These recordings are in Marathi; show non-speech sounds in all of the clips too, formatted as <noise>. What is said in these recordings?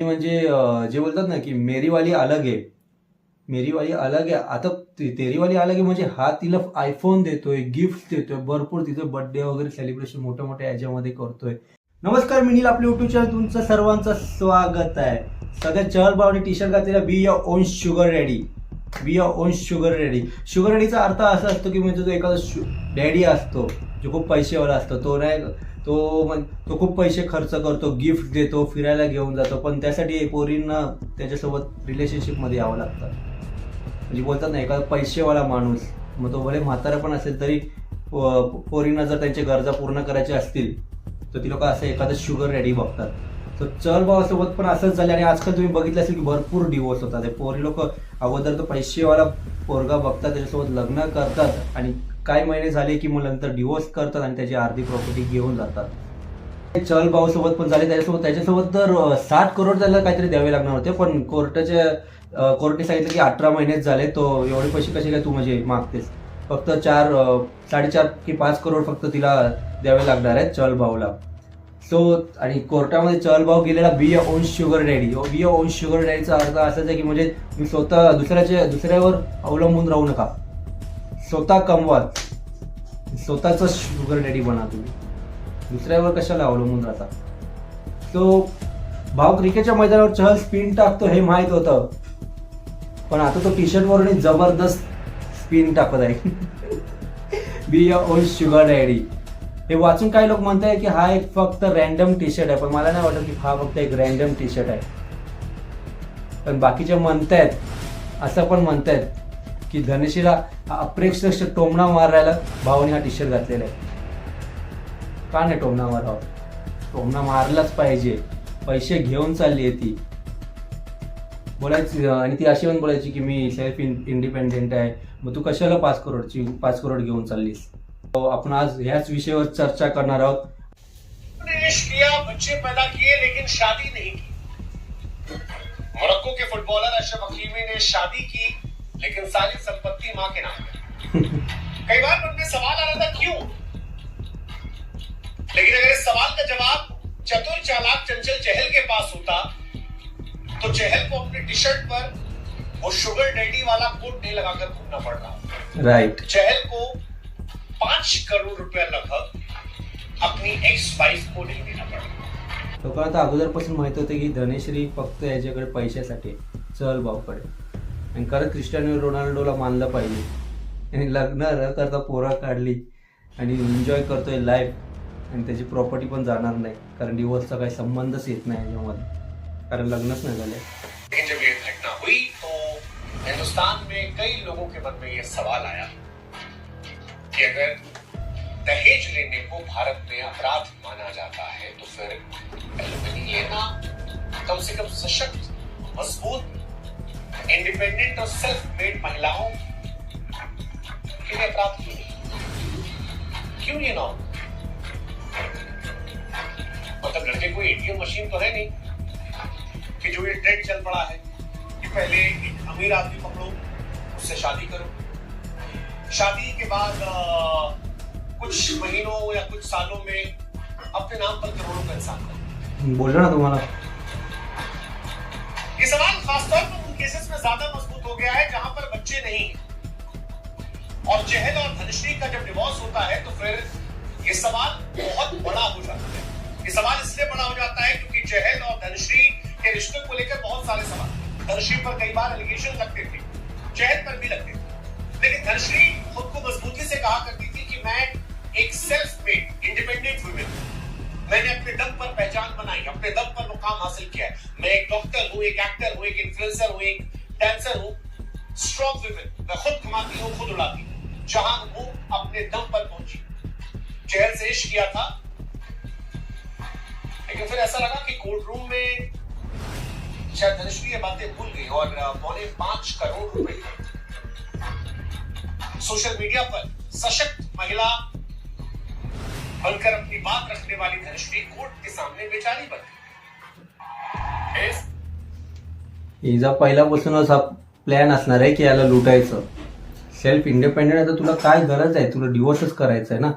म्हणजे जे बोलतात ना की मेरीवाली अलग आहे. मेरीवाली अलग आहे. आता तेरीवाली अलग आहे म्हणजे हा तिला आयफोन देतोय गिफ्ट देतोय भरपूर तिचं बर्थडे वगैरे सेलिब्रेशन मोठ्या मोठ्या याच्यामध्ये करतोय. नमस्कार मी नील. आपल्या युट्यूब चॅनल तुमचं सर्वांचं स्वागत आहे. सगळ्या चहल भावने टी शर्ट घातलेला बी या on sugar daddy be your own sugar ready sugar डॅडीचा अर्थ असा असतो की म्हणजे तो एखादा डॅडी असतो. जो खूप पैसेवाला असतो. तो नाही तो तो खूप पैसे खर्च करतो गिफ्ट देतो फिरायला घेऊन जातो पण त्यासाठी पोरींना त्याच्यासोबत रिलेशनशिपमध्ये यावं लागतं. म्हणजे बोलतात ना एखादा पैसेवाला माणूस मग तो भले म्हातारा पण असेल तरी पोरींना जर त्यांच्या गरजा पूर्ण करायच्या असतील तर ती लोक असं एखादं शुगर रेडी बघतात. तर चल भावासोबत पण असंच झालं. आणि आजकाल तुम्ही बघितलं असेल की भरपूर डिवोर्स होतात. पोरी लोक अगोदर तो पैसेवाला पोरगा बघतात त्याच्यासोबत लग्न करतात आणि काही महिने झाले की मग नंतर डिवोर्स करतात आणि त्याची अर्धी प्रॉपर्टी घेऊन जातात. चल भाऊ सोबत पण झाले त्याच्यासोबत त्याच्यासोबत तर सात करोड त्याला काहीतरी द्यावे लागणार होते पण कोर्टाच्या कोर्टने सांगितलं की अठरा महिनेच झाले तो एवढे पैसे कसे काय तू म्हणजे मागतेस? फक्त चार साडेचार की पाच करोड फक्त तिला द्यावे लागणार आहेत चल भाऊला. सो आणि कोर्टामध्ये चल भाऊ गेलेला be a own sugar daddy be a own sugar डॅडीचा अर्थ असाच आहे की म्हणजे स्वतः दुसऱ्याच्या दुसऱ्यावर अवलंबून राहू नका. स्वतः कमवा स्वतःच शुगर डॅडी बना तुम्ही. दुसऱ्यावर कशाला अवलंबून राहता? तो भाव क्रिकेटच्या मैदानावर चहल स्पिन टाकतो हे माहीत होतं. पण आता तो टी शर्ट वरून जबरदस्त स्पिन टाकत आहे. Be a own sugar daddy हे वाचून काही लोक म्हणताय की हा एक फक्त रॅन्डम टी शर्ट आहे पण मला नाही वाटत की हा फक्त एक रॅन्डम टी शर्ट आहे. पण बाकीचे म्हणतायत असं पण म्हणतायत की धनुषीला अप्रेक्षक टोमणा मारायला भावाने हा टी शर्ट घातलेला आहे. का नाही टोमणा मारावा? टोमणा मारलाच पाहिजे. पैसे घेऊन चालली आहे ती. बोलायची आणि ती अशी पण बोलायची की मी सेल्फ इंडिपेंडेंट आहे. मग तू कशाला पाच करोडची पाच करोड घेऊन चाललीस? आपण आज ह्याच विषयावर चर्चा करणार आहोत. किया बच्चे पैदा किए लेकिन शादी नहीं की। मोरक्को के फुटबॉलर अशरफ हकीमी ने शादी की। लेकिन सारी संपत्ति मां के नाम कई बार मन में सवाल आ रहा था क्यों? लेकिन अगर इस सवाल का जवाब चतुर चालाक चंचल चहल के पास होता तो चहल को अपने टी शर्ट पर वो शुगर डैडी वाला कोट नहीं लगाकर घूमना पड़ रहा राईट चहल को पांच करोड़ रुपया लगभग अपनी एक्स वाइफ को नहीं देना पड़ा लोकांना तर अगोदरपासून माहीत होते की धनेश्री फक्त याच्याकडे पैशासाठी चल भाऊकडे. आणि खरं क्रिस्टियानो रोनाल्डोला मानलं पाहिजे. आणि लग्न न करता पोरा काढली आणि एन्जॉय करतोय लाईफ आणि त्याची प्रॉपर्टी पण जाणार नाही. कारण डिवोर्सचा काही संबंधच येत नाही याच्यामध्ये. कारण लग्नच नाही झालंय घटना हुई तो हिंदुस्तान में कई लोगों के मन में ये सवाल आया कि अगर दहेज लेने को भारत में अपराध माना जाता है तो फिर लेना कम से कम सशक्त मजबूत इंडिपेंडेंट और सेल्फ मेड महिलाओं के लिए अपराध क्यों क्यों ये ना मतलब लड़के कोई एटीएम मशीन तो है नहीं कि जो ये ट्रेंड चल पड़ा है कि पहले एक अमीर आदमी पकड़ो उससे शादी करो। शादी के बाद अ, कुछ महीनों या कुछ सालों में अपने नाम पर करोड़ों का इंसान करो बोललो ना तुम्हाला ये सवाल खासतौर पर केसेस में ज़्यादा मज़बूत हो गया है, जहाँ पर बच्चे नहीं और चहल और धनश्री का जब डिवोर्स होता है तो फिर ये सवाल बहुत बड़ा हो जाता है। ये सवाल इसलिए बड़ा हो जाता है क्योंकि चहल और धनश्री के रिश्ते को लेकर बहुत सारे सवाल। धनश्री पर कई बार एलिगेशन लगते थे चहल पर भी लगते थे। लेकिन धनश्री खुद को मजबूती से कहा करती थी कि मैं एक सेल्फ मेड इंडिपेंडेंट वुमेन हूँ। मैंने अपने दम पर पहचान बनाई, अपने दम पर मुकाम हासिल किया मैं एक डॉक्टर हूँ, एक एक्टर हूँ, एक इन्फ्लुएंसर हूँ, एक डांसर हूँ। स्ट्रॉन्ग वुमेन मैं खुद कमाती हूँ, खुद उड़ाती हूँ। जहाँ हूँ अपने दम पर पहुँची। चहल से इश्क किया था। लेकिन फिर ऐसा लगा कि कोर्ट रूम में शायद धनुश्री ये बातें भूल गई और पौने पाँच करोड़ रुपए। सोशल मीडिया पर सशक्त महिला बनकर अपनी बात रखने वाली धनश्री कोर्ट के सामने बेचारी बन गई। इस पहिल्यापासूनच हा प्लॅन असणार आहे की याला लुटायचं. सेल्फ इंडिपेंडेंट आहे तर तुला काय गरज आहे? तुला डिवोर्सच करायचं आहे ना?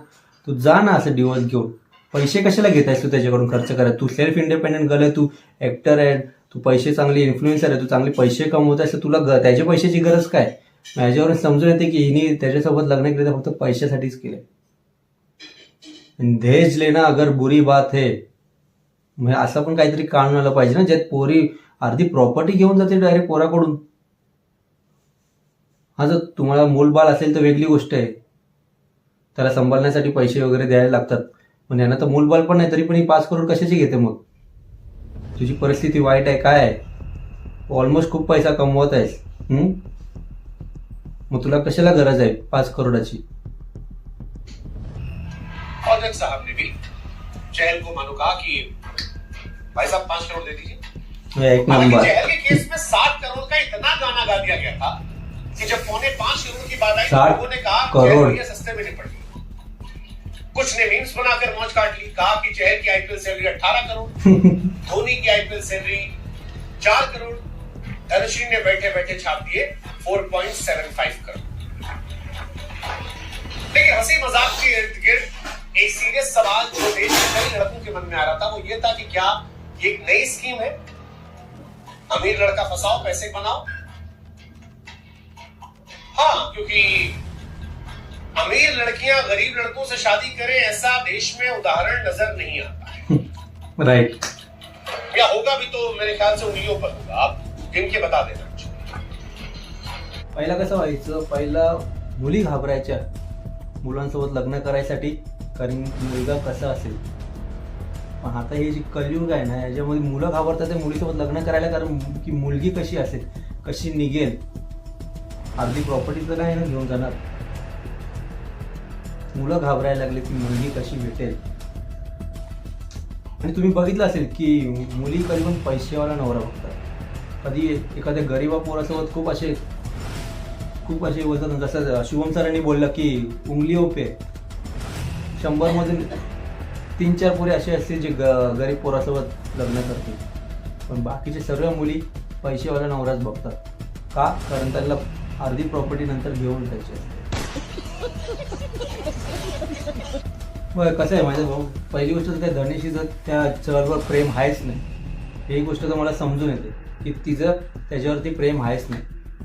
तू जा ना असं डिवोर्स घेऊन. पैसे कशाला घेत आहेस तू त्याच्याकडून खर्च करायला तू सेल्फ इंडिपेंडेंट गल आहे तू ऍक्टर आहे तू पैसे चांगले इन्फ्लुएन्सर आहे तू चांगले पैसे कमवत आहेस तर तुला ग- त्याच्या पैशाची गरज काय? माझ्यावरून समजून येते की हिने त्याच्यासोबत लग्न केलं तर फक्त पैशासाठीच केले दहेज लेना अगर बुरी बात है म्हणजे असं पण काहीतरी काढून आलं पाहिजे ना ज्यात पोरी अर्धी प्रॉपर्टी घेऊन जाते डायरेक्ट पोराकडून. हा जर तुम्हाला मूलबाळ असेल तर वेगळी गोष्ट आहे. त्याला सांभाळण्यासाठी पैसे वगैरे द्यायला लागतात. पण यांना तर मूलबाळ पण नाही तरी पण ही पाच करोड कशाची घेते मग? तुझी परिस्थिती वाईट आहे काय आहे? ऑलमोस्ट खूप पैसा कमवत आहेस मग तुला कशाला गरज आहे पाच करोडाची? और साहब ने भी चहल को मानो कहा कि भाई साहब पाँच करोड़ दे दीजिए। एक नंबर। चहल के केस में सात करोड़ का इतना गाना गा दिया गया था कि जब पौने पाँच करोड़ की बात आई तो लोगों ने कहा करोड़। भैया सस्ते में निपट कुछ ने मीम्स बनाकर मौज काट ली कहा कि चहल की आईपीएल सैलरी करोड़ <laughs> धोनी की आईपीएल सैलरी चार करोड़ धनुषी ने बैठे बैठे छाप दिए 4.75 करोड़। लेकिन हँसी मज़ाक के इर्द गिर्द एक सीरियस सवाल जो देश के कई लड़कों के मन में आ रहा था वो ये था कि क्या ये एक नई स्कीम है? अमीर लड़का फंसाओ पैसे बनाओ। हाँ क्योंकि अमीर लड़कियाँ गरीब लड़कों से शादी करें ऐसा देश में उदाहरण नज़र नहीं आता है। <laughs> राईट या होगा भी तो मेरे ख्याल से उंगलियों पर होगा। आप गिन के बता देना। पहिला कसं व्हायचं? पहिला मुली घाबरायच्या. मुलांसोबत लग्न करायसाठी कारण मुलगा कसा असेल? पण आता हे जे कलयुग आहे ना याच्यामध्ये मुलं घाबरतात ते मुलीसोबत लग्न करायला कारण की मुलगी कशी असेल कशी निघेल अर्धी प्रॉपर्टी तर नाही ना घेऊन जाणार. मुलं घाबरायला लागले की मुलगी कशी भेटेल? आणि तुम्ही बघितलं असेल की मुली कधी पण पैसेवाला नवरा बघतात. कधी एखाद्या गरीबा पोरासोबत खूप असे खूप असे बोलतात जसं शुभम सरांनी बोललं की उंगली ओपे. शंभर मधून तीन चार पोरी असे असतील जे ग- गरीब पोरासोबत लग्न करतील. पण बाकीचे सर्व मुली पैसेवाला नवराच बघतात. का? कारण त्यांना अर्धी प्रॉपर्टी नंतर घेऊन जायची असते. बरं कसं आहे माझ्या भाऊ? पहिली गोष्ट तर त्या धनेशीचं त्या चळवर प्रेम आहेच नाही. ही गोष्ट तर मला समजून येते की तिचं त्याच्यावरती प्रेम आहेच नाही.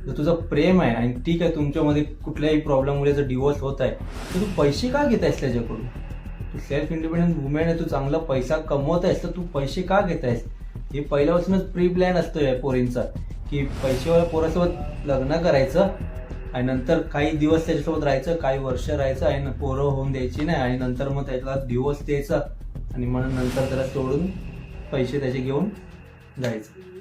जर तुझं प्रेम आहे आणि ठीक आहे तुमच्यामध्ये कुठल्याही प्रॉब्लेममुळे जर डिवोर्स होत आहे तर तू पैसे का घेत आहेस त्याच्याकडून? तू सेल्फ इंडिपेंडंट वुमेन आहे तू चांगला पैसा कमवत आहेस तर तू पैसे का घेत आहेस? हे पहिल्यापासूनच प्री प्लॅन असतो या पोरींचा की पैसेवाल्या पोरासोबत लग्न करायचं आणि नंतर काही दिवस त्याच्यासोबत राहायचं काही वर्ष राहायचं आणि पोरं होऊन द्यायची नाही आणि नंतर मग त्याला दिवस द्यायचा आणि मग नंतर त्याला सोडून पैसे त्याचे घेऊन जायचं.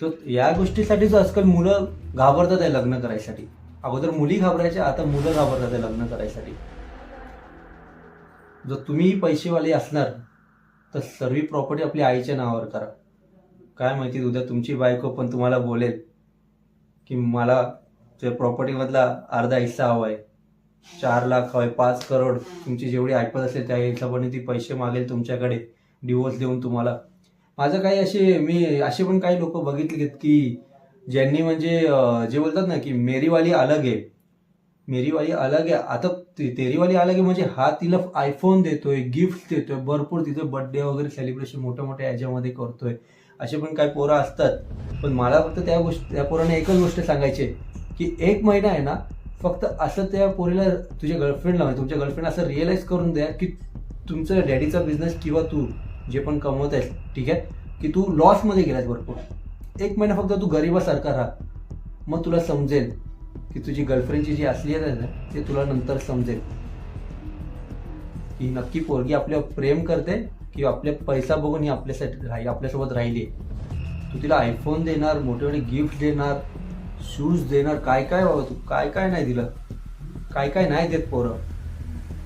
सो या गोष्टीसाठीच आजकाल मुलं घाबरतात आहे लग्न करायसाठी. अगोदर मुली घाबरायच्या आता मुलं घाबरतात आहे लग्न करायसाठी. जर तुम्ही पैसेवाले असणार तर सर्व प्रॉपर्टी आपल्या आईच्या नावावर करा. काय माहिती उद्या तुमची बायको पण तुम्हाला बोलेल की मला त्या प्रॉपर्टीमधला अर्धा हिस्सा हवा आहे चार लाख हवाय पाच करोड. तुमची जेवढी ऐपत असेल त्या हिशोबाने ती पैसे मागेल तुमच्याकडे. डिवोर्स देऊन तुम्हाला. माझं काही असे मी असे पण काही लोक बघितले की ज्यांनी म्हणजे जे बोलतात ना की मेरीवाली अलग आहे. मेरीवाली अलग आहे. आता तेरीवाली अलग आहे म्हणजे हा तिला आयफोन देतोय गिफ्ट देतोय भरपूर तिचं बर्थडे वगैरे सेलिब्रेशन मोठ्या मोठ्या याच्यामध्ये करतोय. असे पण काही पोरं असतात. पण मला फक्त त्या गोष्ट त्या पोराने एकच गोष्ट सांगायची की एक महिना आहे ना फक्त असं त्या पोरीला तुझ्या गर्लफ्रेंडला म्हणजे तुमच्या गर्लफ्रेंड असं रिअलाईज करून द्या की तुमचं डॅडीचा बिझनेस किंवा तू जे पण कमवत आहेस ठीक आहे? की तू लॉसमध्ये गेलास भरपूर. एक महिना फक्त तू गरीबासारखा राहा. मग तुला समजेल की तुझी गर्लफ्रेंडची जी असली आहे ना ते तुला नंतर समजेल. की नक्की पोरगी आपल्या प्रेम करते की आपले पैसा बघून ही आपल्यासाठी राही आपल्यासोबत राहिली तू तिला आयफोन देणार मोठे मोठे गिफ्ट देणार शूज देणार काय काय बाबा तू काय काय नाही दिलं. काय काय नाही देत पोरं.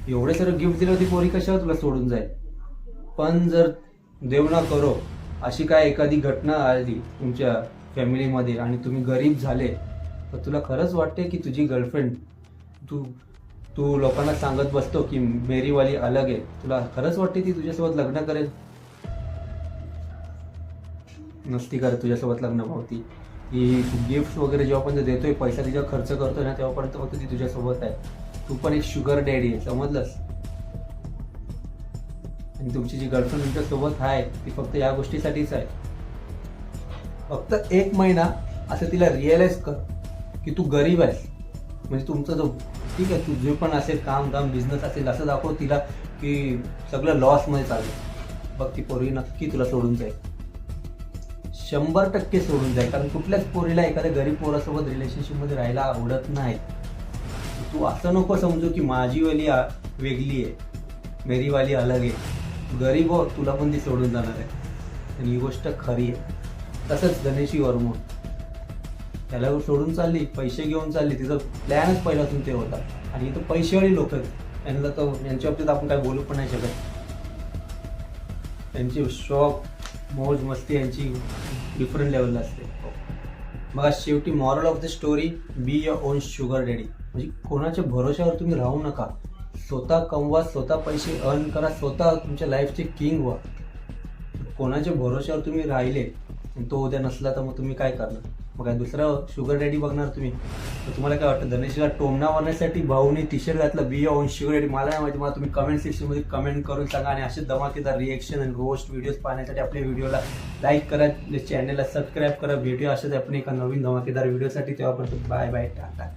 एवढे सर्व गिफ्ट दिलं ती पोरी कशावर तुला सोडून जाईल? पण जर देव ना करो अशी काय एखादी घटना आली तुमच्या फॅमिलीमध्ये आणि तुम्ही गरीब झाले तर तुला खरंच वाटते की तुझी गर्लफ्रेंड तू तू लोकांना सांगत बसतो की मेरीवाली अलग आहे. तुला खरंच वाटते ती तुझ्यासोबत लग्न करेल? नसती करत तुझ्यासोबत लग्न भावती. ही गिफ्ट वगैरे जेव्हा पण देतोय पैसा तिच्यावर खर्च करतोय ना तेव्हापर्यंत फक्त ती तुझ्यासोबत आहे. तू पण एक शुगर डॅडी आहे समजलंस? आणि तुमची जी गर्लफ्रेंड तुमच्यासोबत आहे ती फक्त या गोष्टीसाठीच आहे. फक्त एक महिना असं तिला रिअलाइज कर की तू गरीब आहेस. म्हणजे तुमचं जो ठीक आहे तू जे पण असेल काम काम बिझनेस असेल असं दाखव तिला की सगळं लॉसमध्ये चालेल बघ ती पोरी नक्की तुला सोडून जाईल. शंभर टक्के सोडून जाईल. कारण कुठल्याच पोरीला एखाद्या गरीब पोरासोबत रिलेशनशिपमध्ये राहायला आवडत नाही. तू असं नको समजू की माझी वाली वेगळी आहे. मेरी वाली अलग आहे. गरीब हो तुला पण ती सोडून जाणार आहे. आणि ही गोष्ट खरी आहे. तसंच गणेशी वर्मोड. त्याला सोडून चालली पैसे घेऊन चालली तिचा प्लॅनच पहिल्यापासून ते होता. आणि इथं पैसेवाली लोक आहेत. यांना तर यांच्या बाबतीत आपण काय बोलू पण नाही शकत. त्यांची शॉप मौज मस्ती यांची डिफरंट लेवलला असते. मग शेवटी moral of the story be your own sugar daddy म्हणजे कोणाच्या भरोश्यावर तुम्ही राहू नका. स्वतः कमवा स्वतः पैसे अर्न करा स्वतः तुमच्या लाईफचे किंग व्हा. कोणाच्या भरोश्यावर तुम्ही राहिले तो उद्या नसला तर मग तुम्ही काय करणार? मग काय दुसरं शुगर डॅडी बघणार तुम्ही? तर तुम्हाला काय वाटतं? धनेशला टोमणा मारण्यासाठी भाऊने टी शर्ट घातलं बी ऑन शुगर डॅडी मला नाही माहिती मला तुम्ही कमेंट सेक्शनमध्ये कमेंट करून सांगा आणि असे धमाकेदार रिएक्शन आणि रोस्ट व्हिडिओज पाहण्यासाठी आपल्या व्हिडिओला लाईक करा चॅनलला सबस्क्राईब करा. व्हिडिओ असेच आपण एका नवीन धमाकेदार व्हिडिओसाठी तेव्हापर्यंत बाय बाय टाटा.